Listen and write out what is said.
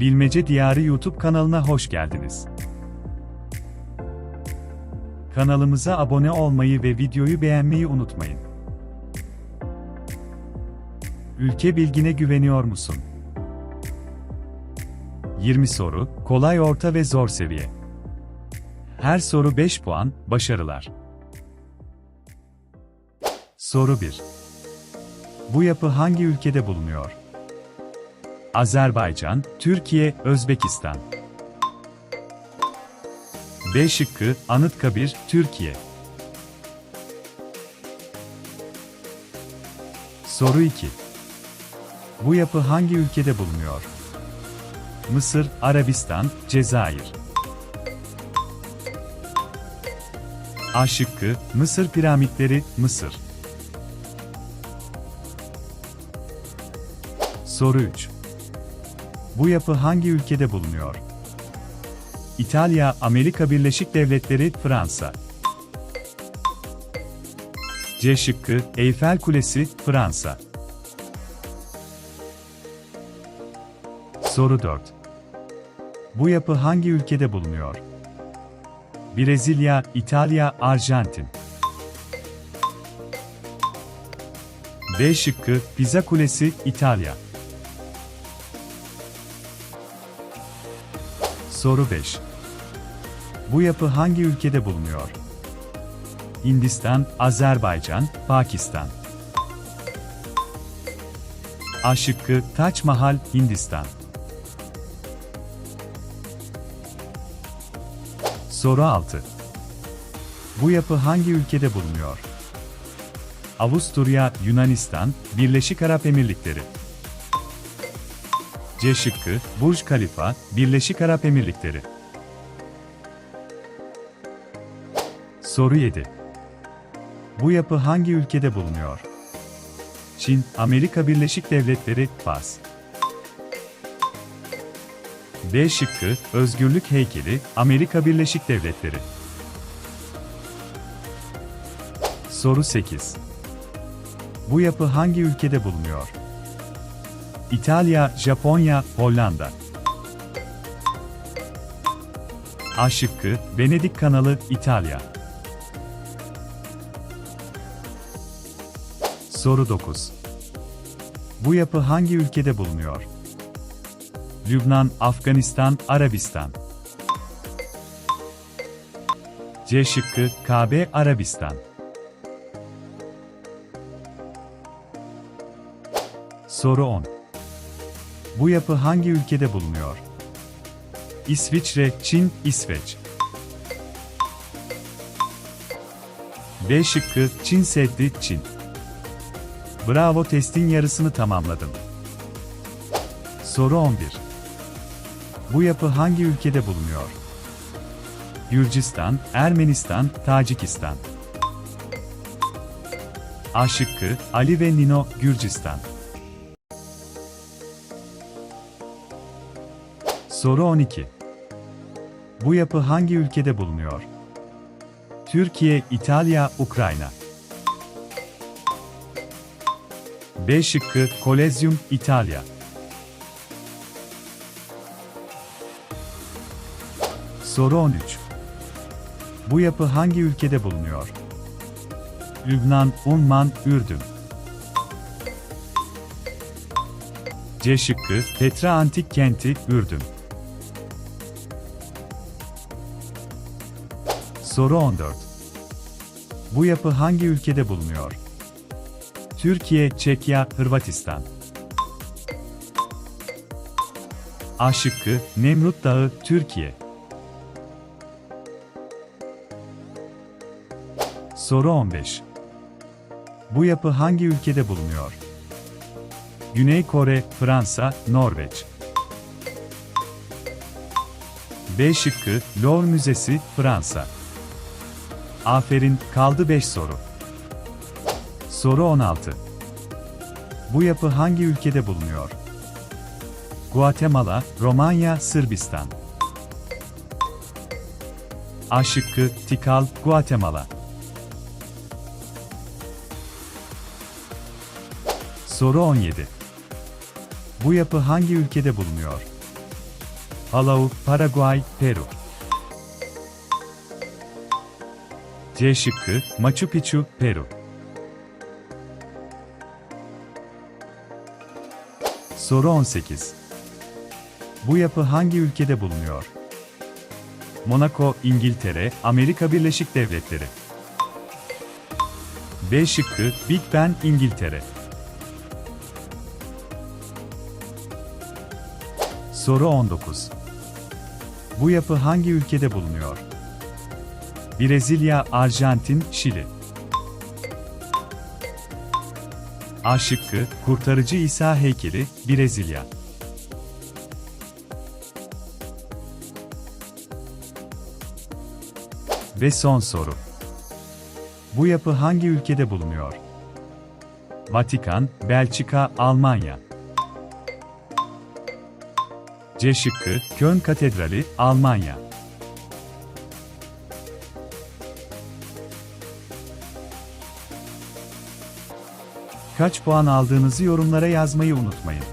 Bilmece Diyarı YouTube kanalına hoş geldiniz. Kanalımıza abone olmayı ve videoyu beğenmeyi unutmayın. Ülke bilgine güveniyor musun? 20 soru, kolay orta ve zor seviye. Her soru 5 puan, başarılar. Soru 1. Bu yapı hangi ülkede bulunuyor? Azerbaycan, Türkiye, Özbekistan. B şıkkı, Anıtkabir, Türkiye. Soru 2. Bu yapı hangi ülkede bulunuyor? Mısır, Arabistan, Cezayir. A şıkkı, Mısır piramitleri, Mısır. Soru 3. Bu yapı hangi ülkede bulunuyor? İtalya, Amerika Birleşik Devletleri, Fransa. C şıkkı, Eyfel Kulesi, Fransa. Soru 4. Bu yapı hangi ülkede bulunuyor? Brezilya, İtalya, Arjantin. B şıkkı, Pisa Kulesi, İtalya. Soru 5. Bu yapı hangi ülkede bulunuyor? Hindistan, Azerbaycan, Pakistan. A şıkkı, Taç Mahal, Hindistan. Soru 6. Bu yapı hangi ülkede bulunuyor? Avusturya, Yunanistan, Birleşik Arap Emirlikleri. C şıkkı, Burj Khalifa, Birleşik Arap Emirlikleri. Soru 7. Bu yapı hangi ülkede bulunuyor? Çin, Amerika Birleşik Devletleri, Fas. D şıkkı, Özgürlük Heykeli, Amerika Birleşik Devletleri. Soru 8. Bu yapı hangi ülkede bulunuyor? İtalya, Japonya, Hollanda. A şıkkı, Venedik Kanalı, İtalya. Soru 9. Bu yapı hangi ülkede bulunuyor? Lübnan, Afganistan, Arabistan. C şıkkı, Kabe, Arabistan. Soru 10. Bu yapı hangi ülkede bulunuyor? İsviçre, Çin, İsveç. B şıkkı, Çin Seddi, Çin. Bravo testin yarısını tamamladın. Soru 11. Bu yapı hangi ülkede bulunuyor? Gürcistan, Ermenistan, Tacikistan. A şıkkı, Ali ve Nino, Gürcistan. Soru 12. Bu yapı hangi ülkede bulunuyor? Türkiye, İtalya, Ukrayna. B şıkkı, Kolezyum, İtalya. Soru 13. Bu yapı hangi ülkede bulunuyor? Lübnan, Umman, Ürdün. C şıkkı, Petra Antik Kenti, Ürdün. Soru 14. Bu yapı hangi ülkede bulunuyor? Türkiye, Çekya, Hırvatistan. A şıkkı, Nemrut Dağı, Türkiye. Soru 15. Bu yapı hangi ülkede bulunuyor? Güney Kore, Fransa, Norveç. B şıkkı, Louvre Müzesi, Fransa. Aferin, kaldı 5 soru. Soru 16. Bu yapı hangi ülkede bulunuyor? Guatemala, Romanya, Sırbistan. A şıkkı, Tikal, Guatemala. Soru 17. Bu yapı hangi ülkede bulunuyor? Palau, Paraguay, Peru. C şıkkı, Machu Picchu, Peru. Soru 18. Bu yapı hangi ülkede bulunuyor? Monaco, İngiltere, Amerika Birleşik Devletleri. B şıkkı, Big Ben, İngiltere. Soru 19. Bu yapı hangi ülkede bulunuyor? Brezilya, Arjantin, Şili. A şıkkı, Kurtarıcı İsa heykeli, Brezilya. Ve son soru. Bu yapı hangi ülkede bulunuyor? Vatikan, Belçika, Almanya. C şıkkı, Köln Katedrali, Almanya. Kaç puan aldığınızı yorumlara yazmayı unutmayın.